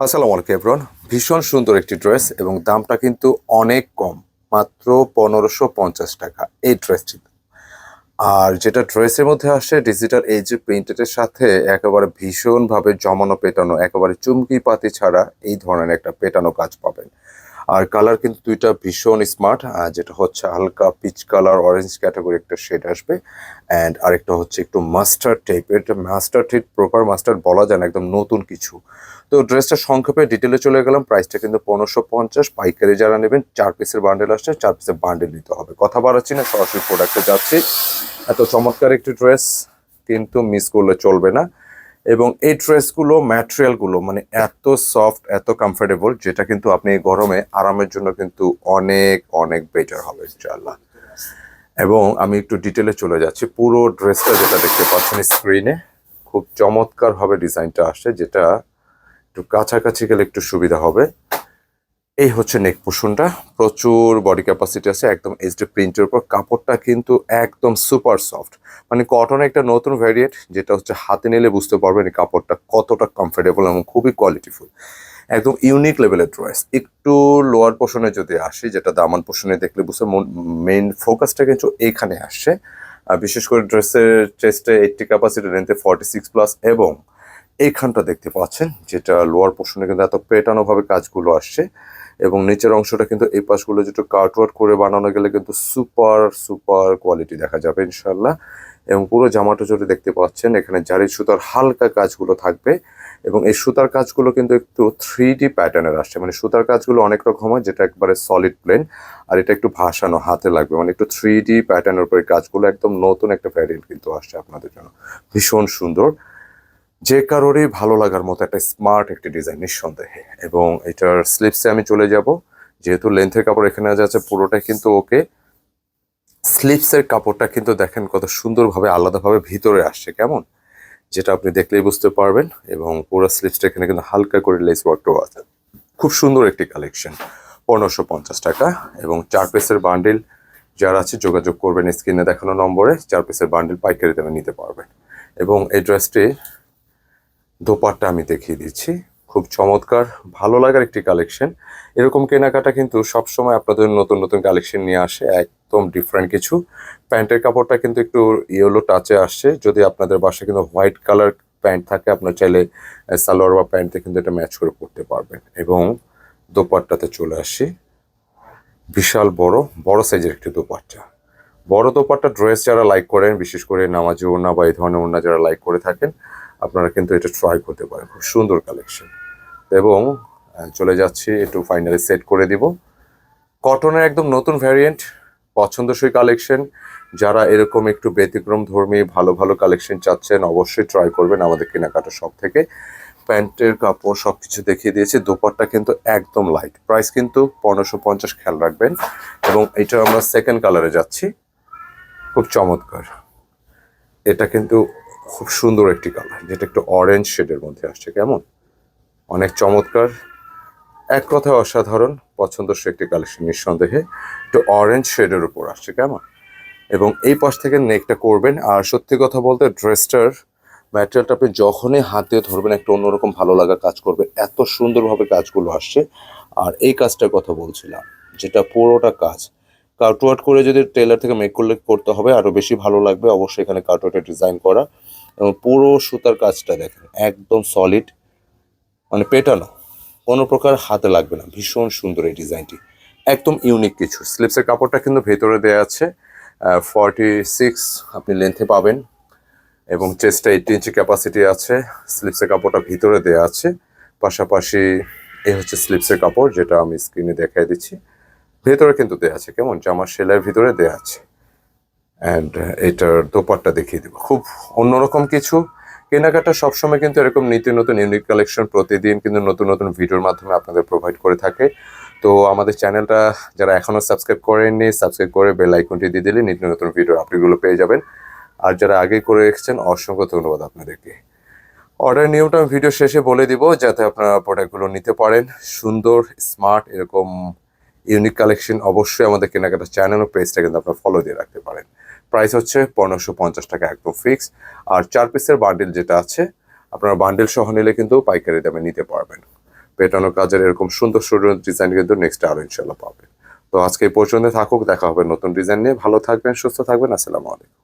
আসসালামু আলাইকুম এভরন ভীষণ সুন্দর একটি ড্রেস এবং দামটা কিন্তু অনেক কম, মাত্র পনেরোশো পঞ্চাশ টাকা এই ড্রেসটি আর যেটা ড্রেসের মধ্যে আসে ডিজিটাল এই যে প্রিন্টেডের সাথে একেবারে ভীষণভাবে জমানো পেটানো, একেবারে চুমকি পাতি ছাড়া এই ধরনের একটা পেটানো কাজ পাবেন। আর কালার কিন্তু দুইটা ভীষণ স্মার্ট যেটা হচ্ছে হালকা পিচ কালার অরেঞ্জ ক্যাটাগরি একটা শেড আসবে অ্যান্ড আরেকটা হচ্ছে একটু মাস্টার্ড টাইপের এটা মাস্টার্ড ঠিক প্রপার মাস্টার্ড বলা যায় না, একদম নতুন কিছু। তো ড্রেসটা সংক্ষেপে ডিটেলে চলে গেলাম প্রাইসটা কিন্তু পনেরোশো পঞ্চাশ। পাইকারি যারা নেবেন, চার পিসের বান্ডেল আসছে, চার পিসের বান্ডেল নিতে হবে। কথা বাড়াচ্ছি না, সরাসরি প্রোডাক্টে যাচ্ছি। এত চমৎকার একটি ড্রেস কিন্তু মিস করলে চলবে না। এবং এই ড্রেসগুলো, ম্যাটেরিয়ালগুলো মানে এত সফট, এত কমফোর্টেবল যেটা কিন্তু আপনি গরমে আরামের জন্য কিন্তু অনেক অনেক বেটার হবে, ইনশাআল্লাহ। এবং আমি একটু ডিটেলে চলে যাচ্ছি। পুরো ড্রেসটা যেটা দেখতে পাচ্ছেন স্ক্রিনে খুব চমৎকারভাবে ডিজাইনটা আসে যেটা একটু কাছাকাছি গেলে একটু সুবিধা হবে। এই হচ্ছে নেক পোষণটা প্রচুর বডি ক্যাপাসিটি আছে, একদম এইচডি প্রিন্টের উপর। কাপড়টা কিন্তু একদম সুপার সফট মানে কটনের একটা নতুন ভ্যারিয়েন্ট যেটা হচ্ছে হাতে নিলে বুঝতে পারবেন এই কাপড়টা কতটা কমফোর্টেবল এবং খুবই কোয়ালিটিফুল একদম ইউনিক লেভেলের ড্রেস একটু লোয়ার পোর্শনে যদি আসি, যেটা দামান পোর্শনে দেখলে বুঝতে মেইন ফোকাসটা কিন্তু এখানে আসছে। আর বিশেষ করে ড্রেসের চেস্টে এইটটি ক্যাপাসিটি রেন্থে ফর্টি সিক্স প্লাস এবং এইখানটা দেখতে পাচ্ছেন, যেটা লোয়ার পোর্শনে কিন্তু এত পেটানোভাবে কাজগুলো আসছে এবং নিচের অংশটা কিন্তু এই পাশগুলো যেটা কাটওয়ার্ট করে বানানো গেলে কিন্তু সুপার সুপার কোয়ালিটি দেখা যাবে ইনশাল্লাহ এবং পুরো জামাটা যদি দেখতে পাচ্ছেন, এখানে জারি সুতার হালকা কাজগুলো থাকবে এবং এই সুতার কাজগুলো কিন্তু একটু থ্রি ডি প্যাটার্নের আসছে। মানে সুতার কাজগুলো অনেক রকম হয়, যেটা একবারে সলিড প্লেন আর এটা একটু ভাসানো হাতে লাগবে। মানে একটু থ্রি ডি প্যাটার্নের উপরে কাজগুলো একদম নতুন একটা ভ্যারিয়েন্ট কিন্তু আসছে আপনাদের জন্য। ভীষণ সুন্দর। যে কারোরই ভালো লাগার মতো একটা স্মার্ট একটি ডিজাইন নিঃসন্দেহে। এবং এটার স্লিপসে আমি চলে যাব। যেহেতু লেন্থের কাপড় এখানে যাচ্ছে পুরোটাই কিন্তু ওকে। স্লিপসের কাপড়টা কিন্তু দেখেন কত সুন্দরভাবে, আলাদাভাবে ভিতরে আসছে, কেমন? যেটা আপনি দেখলেই বুঝতে পারবেন। এবং পুরো স্লিপসটা এখানে কিন্তু হালকা করে লেস ওয়ার্কটাও আছে। খুব সুন্দর একটি কালেকশন পনেরোশো পঞ্চাশ টাকা। এবং চার পিসের বান্ডিল যারা আছে, যোগাযোগ করবেন স্ক্রিনে দেখানো নম্বরে। চার পিসের বান্ডিল পাইকারি দামে নিতে পারবেন। এবং এই ড্রেসটি দোপাট্টা আমি দেখিয়ে দিচ্ছি। খুব চমৎকার, ভালো লাগার একটি কালেকশন এরকম কেনাকাটা কিন্তু সবসময় আপনাদের নতুন নতুন কালেকশন নিয়ে আসে, একদম ডিফারেন্ট কিছু। প্যান্টের কাপড়টা কিন্তু একটু ইয়েলো টাচে আসছে। যদি আপনাদের বাসায় কিন্তু হোয়াইট কালার প্যান্ট থাকে, আপনার চাইলে সালোয়ার বা প্যান্টে কিন্তু এটা ম্যাচ করে পরতে পারবেন। এবং দোপাট্টাতে চলে আসি। বিশাল বড় বড় সাইজের একটি দোপাট্টা। বড় দোপাট্টা ড্রেস যারা লাইক করেন, বিশেষ করে নামাজি ওড়না বা এই ধরনের ওড়না যারা লাইক করে থাকেন আপনারা কিন্তু এটা ট্রাই করতে পারেন। খুব সুন্দর কালেকশন এবং চলে যাচ্ছি, একটু ফাইনালি সেট করে দিব। কটনের একদম নতুন ভ্যারিয়েন্ট পছন্দসই কালেকশন যারা এরকম একটু ব্যতিক্রম ধর্মী, ভালো ভালো কালেকশন চাচ্ছেন, অবশ্যই ট্রাই করবেন আমাদের কেনাকাটা সব থেকে। প্যান্টের কাপড় সব কিছু দেখিয়ে দিয়েছি, দোপাট্টা কিন্তু একদম লাইট প্রাইস কিন্তু পনেরোশো পঞ্চাশ খেয়াল রাখবেন। এবং এটা আমরা সেকেন্ড কালারে যাচ্ছি। খুব চমৎকার। এটা কিন্তু খুব সুন্দর একটি কালার, যেটা একটু অরেঞ্জ শেডের মধ্যে আসছে। কেমন? অনেক চমৎকার। এক কথায় অসাধারণ, পছন্দসই একটি কালেকশন নিঃসন্দেহে। একটু অরেঞ্জ শেডের উপর আসছে, কেমন? এবং এই পাশ থেকে নেকটা করবেন। আর সত্যি কথা বলতে ড্রেসটার ম্যাটেরিয়ালটা আপনি যখনই হাত দিয়ে ধরবেন, একটা অন্যরকম ভালো লাগা কাজ করবে। এত সুন্দরভাবে কাজগুলো আসছে। আর এই কাজটার কথা বলছিলাম, যেটা পুরোটা কাজ কার্টওয়ার্ট করে যদি টেলার থেকে মেক করলে করতে হবে আরও বেশি ভালো লাগবে। অবশ্যই এখানে কার্টওয়ার্টে ডিজাইন করা এবং পুরো সুতার কাজটা দেখেন, একদম সলিড মানে পেটানো, কোনো প্রকার হাতে লাগবে না, ভীষণ সুন্দর এই ডিজাইনটি একদম ইউনিক কিছু। স্লিপসের কাপড়টা কিন্তু ভেতরে দেওয়া আছে ফর্টি সিক্স আপনি লেন্থে পাবেন এবং চেস্টটা এইটি ইঞ্চি ক্যাপাসিটি আছে স্লিপসের কাপড়টা ভিতরে দেওয়া আছে। পাশাপাশি এই হচ্ছে স্লিপসের কাপড়, যেটা আমি স্ক্রিনে দেখাই দিচ্ছি। ভেতরে কিন্তু দেওয়া আছে, কেমন? জামার সেলাইয়ের ভিতরে দেওয়া আছে। অ্যান্ড এটার দোপাট্টা দেখিয়ে দেবো। খুব অন্যরকম কিছু। কেনাকাটা সবসময় কিন্তু এরকম নিত্য নতুন ইউনিক কালেকশন প্রতিদিন কিন্তু নতুন নতুন ভিডিওর মাধ্যমে আপনাদের প্রোভাইড করে থাকে। তো আমাদের চ্যানেলটা যারা এখনও সাবস্ক্রাইব করেননি সাবস্ক্রাইব করে বেল আইকনটি দিয়ে দিলে নিত্য নতুন ভিডিওর আপডেটগুলো পেয়ে যাবেন। আর যারা আগে করে রেখেছেন অসংখ্য ধন্যবাদ আপনাদেরকে। অর্ডার নিয়মটা আমি ভিডিও শেষে বলে দিব, যাতে আপনারা প্রোডাক্টগুলো নিতে পারেন। সুন্দর স্মার্ট এরকম ইউনিক কালেকশন অবশ্যই আমাদের কেনাকাটা চ্যানেল ও পেজটা কিন্তু আপনারা ফলো দিয়ে রাখতে পারেন। প্রাইস হচ্ছে পনেরোশো পঞ্চাশ টাকা একদম ফিক্স আর চার পিসের বান্ডেল যেটা আছে, আপনারা বান্ডেল সহ নিলে কিন্তু পাইকারি দামে নিতে পারবেন। পেটানো কাজের এরকম সুন্দর সুন্দর ডিজাইন কিন্তু নেক্সট আরও ইনশাল্লাহ পাবেন। তো আজকে এই পর্যন্ত থাকুক, দেখা হবে নতুন ডিজাইন নিয়ে। ভালো থাকবেন, সুস্থ থাকবেন, আসসালামু আলাইকুম।